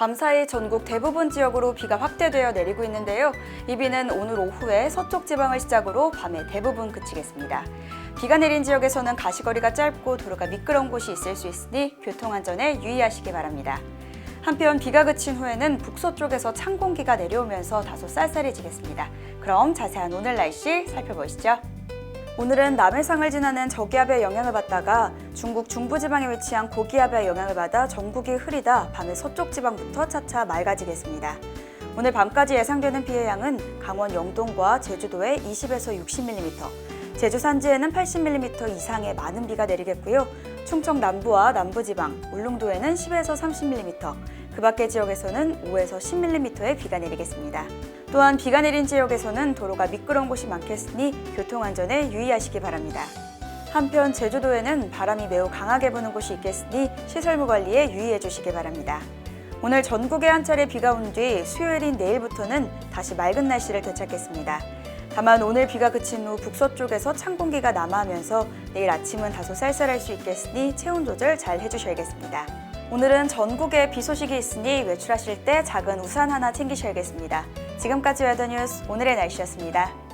밤사이 전국 대부분 지역으로 비가 확대되어 내리고 있는데요. 이 비는 오늘 오후에 서쪽 지방을 시작으로 밤에 대부분 그치겠습니다. 비가 내린 지역에서는 가시거리가 짧고 도로가 미끄러운 곳이 있을 수 있으니 교통안전에 유의하시기 바랍니다. 한편 비가 그친 후에는 북서쪽에서 찬 공기가 내려오면서 다소 쌀쌀해지겠습니다. 그럼 자세한 오늘 날씨 살펴보시죠. 오늘은 남해상을 지나는 저기압의 영향을 받다가 중국 중부지방에 위치한 고기압의 영향을 받아 전국이 흐리다 밤에 서쪽 지방부터 차차 맑아지겠습니다. 오늘 밤까지 예상되는 비의 양은 강원 영동과 제주도에 20에서 60mm, 제주 산지에는 80mm 이상의 많은 비가 내리겠고요. 충청 남부와 남부지방, 울릉도에는 10에서 30mm, 그 밖의 지역에서는 5에서 10mm의 비가 내리겠습니다. 또한 비가 내린 지역에서는 도로가 미끄러운 곳이 많겠으니 교통안전에 유의하시기 바랍니다. 한편 제주도에는 바람이 매우 강하게 부는 곳이 있겠으니 시설물 관리에 유의해 주시기 바랍니다. 오늘 전국에 한 차례 비가 온 뒤 수요일인 내일부터는 다시 맑은 날씨를 되찾겠습니다. 다만 오늘 비가 그친 후 북서쪽에서 찬 공기가 남하하면서 내일 아침은 다소 쌀쌀할 수 있겠으니 체온 조절 잘 해주셔야겠습니다. 오늘은 전국에 비 소식이 있으니 외출하실 때 작은 우산 하나 챙기셔야겠습니다. 지금까지 웨더 뉴스 오늘의 날씨였습니다.